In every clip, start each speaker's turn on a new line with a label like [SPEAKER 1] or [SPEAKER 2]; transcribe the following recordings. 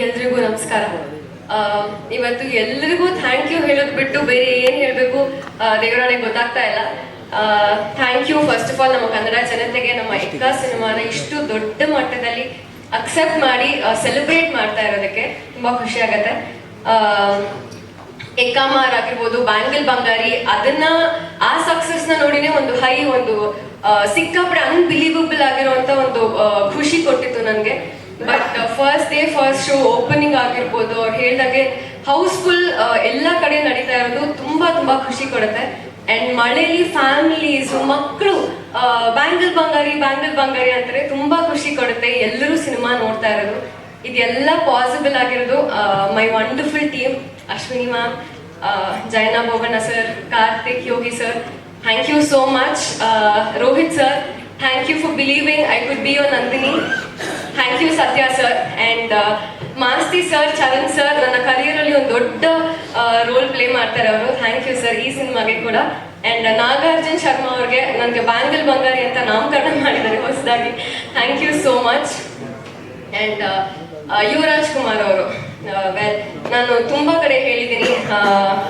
[SPEAKER 1] ಎಲ್ರಿಗೂ ನಮಸ್ಕಾರ. ಇವತ್ತು ಎಲ್ರಿಗೂ ಥ್ಯಾಂಕ್ ಯು ಹೇಳೋದು ಬಿಟ್ಟು ಬೇರೆ ಏನು ಹೇಳಬೇಕು ದೇವರಾಣೆ ಗೊತ್ತಾಗ್ತಾ ಇಲ್ಲ. Thank you first of all ನಮ್ಮ ಕನ್ನಡ ಜನತೆಗೆ, ನಮ್ಮ ಎಕ್ಕ ಸಿನಿಮಾನ ಇಷ್ಟು ದೊಡ್ಡ ಮಟ್ಟದಲ್ಲಿ ಅಕ್ಸೆಪ್ಟ್ ಮಾಡಿ ಸೆಲೆಬ್ರೇಟ್ ಮಾಡ್ತಾ ಇರೋದಕ್ಕೆ ತುಂಬಾ ಖುಷಿ ಆಗತ್ತೆ. ಎಕ್ಕಾಮಾರ್ ಆಗಿರ್ಬೋದು, ಬ್ಯಾಂಗಲ್ ಬಂಗಾರಿ, ಅದನ್ನ, ಆ ಸಕ್ಸಸ್ನ ನೋಡಿನೇ ಒಂದು ಹೈ ಒಂದು ಸಿಕ್ಕಾಪಡೆ ಅನ್ಬಿಲೀವಬಲ್ ಆಗಿರುವಂತ ಒಂದು ಖುಷಿ ಕೊಟ್ಟಿತ್ತು ನನಗೆ. First day first show opening ಆಗಿರ್ಬೋದು, ಅವ್ರು ಹೇಳಿದಾಗೆ ಹೌಸ್ಫುಲ್ ಎಲ್ಲ ಕಡೆ ನಡೀತಾ ಇರೋದು ತುಂಬಾ ತುಂಬಾ ಖುಷಿ ಕೊಡುತ್ತೆ. ಅಂಡ್ ಮಳೆಯಲ್ಲಿ ಫ್ಯಾಮಿಲೀಸ್ ಮಕ್ಕಳು ಬ್ಯಾಂಗಲ್ ಬಂಗಾರಿ ಬ್ಯಾಂಗಲ್ ಬಂಗಾರಿ ಅಂತಾರೆ ತುಂಬಾ ಖುಷಿ ಕೊಡುತ್ತೆ. ಎಲ್ಲರೂ ಸಿನಿಮಾ ನೋಡ್ತಾ ಇರೋದು. ಇದೆಲ್ಲ ಪಾಸಿಬಲ್ ಆಗಿರೋದು my wonderful team Ashwini ma'am Jayana Boganna sir Karthik Yogi sir thank you so much Rohit sir thank you for believing I could be your Nandini thank you Satya sir and Masti sir Charan sir ನನ್ನ ಕರಿಯರಲ್ಲಿ ಒಂದು ದೊಡ್ಡ role play ಮಾಡ್ತಾರೆ ಅವರು. Thank you sir ಈ ಸಿನಿಮಾಗೆ ಕೂಡ. And Nagarjun Sharma ಅವ್ರಿಗೆ ನನಗೆ ಬ್ಯಾಂಗಲ್ ಬಂಗಾರಿ ಅಂತ ನಾಮಕರಣ ಮಾಡಿದ್ದಾರೆ ಹೊಸದಾಗಿ. Thank you so much and Yuvaraj Kumar ಅವರು ವೆಲ್ ನಾನು ತುಂಬ ಕಡೆ ಹೇಳಿದ್ದೀನಿ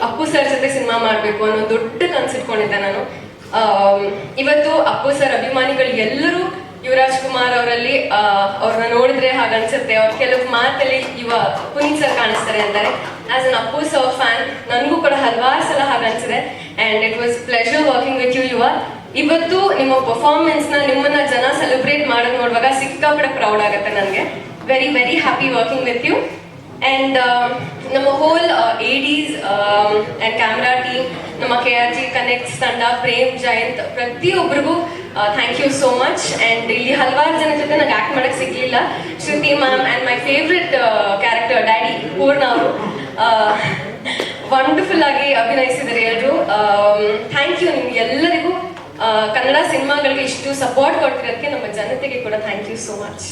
[SPEAKER 1] ಅಪ್ಪು ಸರ್ ಜೊತೆ ಸಿನಿಮಾ ಮಾಡಬೇಕು ಅನ್ನೋ ದೊಡ್ಡ ಕನ್ಸಿಟ್ಕೊಂಡಿದ್ದೆ ನಾನು. ಇವತ್ತು ಅಪ್ಪು ಸರ್ ಅಭಿಮಾನಿಗಳು ಎಲ್ಲರೂ ಕುಮಾರ್ ಅವರಲ್ಲಿ ಅವ್ರನ್ನ ನೋಡಿದ್ರೆ ಹಾಗನ್ಸುತ್ತೆ ಅವ್ರ ಕೆಲವು ಮಾತಲ್ಲಿ ಯುವ ಪುನೀತ್ ಸರ್ ಕಾಣಿಸ್ತಾರೆ ಅಂತಾರೆ. As an Appu sir fan ನನಗೂ ಕೂಡ ಹಲವಾರು ಸಲ ಹಾಗನ್ಸಿದೆ and it was pleasure working with you Yuva. ಇವತ್ತು ನಿಮ್ಮ ಪರ್ಫಾರ್ಮೆನ್ಸ್ನ ನಿಮ್ಮನ್ನ ಜನ ಸೆಲೆಬ್ರೇಟ್ ಮಾಡೋದು ನೋಡುವಾಗ ಸಿಕ್ಕಾಪಡೆ ಪ್ರೌಡ್ ಆಗುತ್ತೆ ನನಗೆ. Very very happy working with you and ನಮ್ಮ whole ADs and camera team ನಮ್ಮ ಕೆ ಆರ್ ಜಿ ಕನೆಕ್ಟ್ಸ್ ತಂಡ ಪ್ರೇಮ್ ಜಯಂತ್ ಪ್ರತಿಯೊಬ್ಬರಿಗೂ thank you so much and ಇಲ್ಲಿ ಹಲವಾರು ಜನ ಜೊತೆ ನಂಗೆ ಆ್ಯಕ್ಟ್ ಮಾಡೋಕ್ಕೆ ಸಿಗಲಿಲ್ಲ. Shruti ma'am and my favourite character daddy Poorna ಅವರು. ವಂಡರ್ಫುಲ್ ಆಗಿ ಅಭಿನಯಿಸಿದ್ದಾರೆ ಎಲ್ಲರೂ ಥ್ಯಾಂಕ್ ಯು ನಿಮ್ಗೆ ಎಲ್ಲರಿಗೂ. ಕನ್ನಡ ಸಿನಿಮಾಗಳಿಗೆ ಇಷ್ಟು ಸಪೋರ್ಟ್ ಕೊಟ್ಟಿರೋದಕ್ಕೆ ನಮ್ಮ ಜನತೆಗೆ ಕೂಡ ಥ್ಯಾಂಕ್ ಯು ಸೋ ಮಚ್